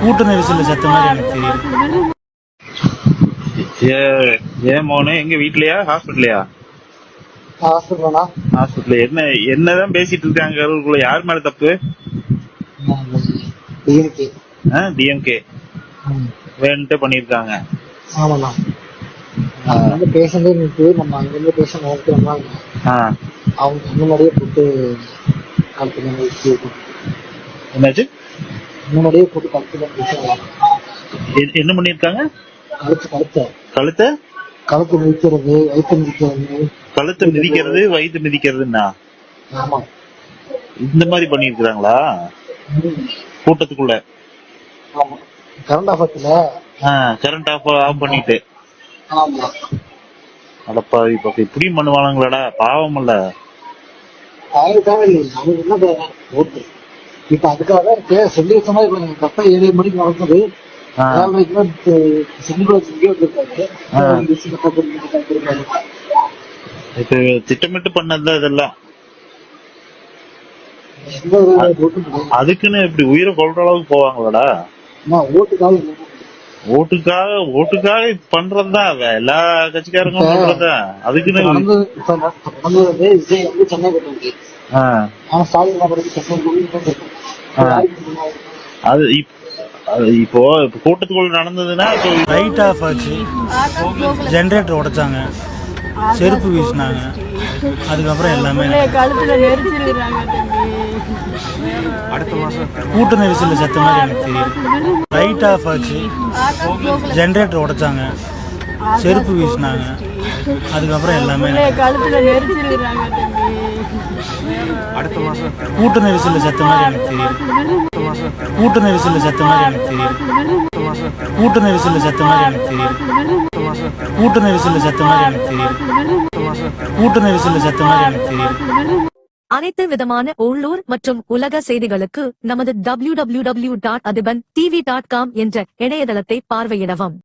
கூட்ட நெரிசல்ல செத்த மாதிரி எனக்கு தெரியுது. ஏ ஏன் மோனு எங்க வீட்லயா? ஹாஸ்பிட்டலையா ஹாஸ்பிட்டலா ஹாஸ்பிட்டல் என்ன என்னதான் பேசிட்டு இருக்காங்க? அவங்களுக்குள்ள யார் மேல தப்பு? டிஎன்கே. டிஎம்கே வேணுன்ட்டு பண்ணிருக்காங்க ஆமாண்ணா. வந்து பேஷண்டே நின்று நம்ம அங்கிருந்து பேஷண்ட் ஓகேமா ஆ. அவங்க முன்னாடியே போட்டு வச்சு என்னாச்சு? முன்னாடியே போட்டு கழுத்துல என்ன பண்ணிருக்காங்க கழுத்து கழுத்த. கழுத்தை? கழுத்து மிதிக்கிறது வயிற்று மிதிக்கிறது. கழுத்தை மிதிக்கிறது வயிற்று மிதிக்கிறதுன்னா? ஆமா. இந்த மாதிரி பண்ணிருக்காங்களா கூட்டத்துக்குள்ள? கரண்ட் ஆஃபத்துல கரண்ட் ஆஃப் ஆஃப் பண்ணிட்டு. அடப்பாவி பக்கம் இப்படியும் பண்ணுவானுங்களாடா. பாவம் இல்ல. ஆயிருக்காக இல்லை நமக்கு என்ன தேவை? ஓட்டு. இப்ப அதுக்காக தான் பே- சொல்லி இப்ப கரெக்டா ஏழு மணிக்கு. இப்ப திட்டமிட்டு பண்ணதுதான் இதெல்லாம். அதுக்குன்னு இப்படி உயிரை கொள்ற அளவுக்கு போவாங்களாடா? ஓட்டுக்காக. ஓட்டுக்காக பண்றதுதான். எல்லா கட்சிக்காரங்களும் பண்றதுதான் அதுக்குன்னு அது இப்- அது இப்போ இப்போ கூட்டத்துக்குள்ள நடந்ததுன்னா இப்போ லைட் ஆஃப் ஆச்சு. ஜென்ரேட்டர் உடைச்சாங்க. செருப்பு வீசினாங்க. அதுக்கப்புறம் எல்லாமே கூட்ட நெரிசல்ல செத்த மாதிரி எனக்கு தெரியுது. லைட் ஆஃப் ஆச்சு. ஜென்ரேட்டர் உடைச்சாங்க. செருப்பு வீசினாங்க. அதுக்கப்புறம் எல்லாமே கழுத்துல நெரிச்சிருக்கிறாங்க கூட்ட நெரிசல்ல செத்த மாதிரி எனக்கு தெரியுது. கூட்ட நெரிசல்ல செத்த மாதிரி எனக்கு தெரியுது. கூட்ட நெரிசல்ல செத்த மாதிரி எனக்கு தெரியுது. கூட்ட நெரிசல்ல செத்த மாதிரி எனக்கு தெரியுது. கூட்ட நெரிசல்ல செத்த மாதிரி எனக்கு தெரியுது. அனைத்து விதமான உள்ளூர் மற்றும் உலக செய்திகளுக்கு நமது www.adiban tv.com என்ற இணையதளத்தை பார்வையிடவும்.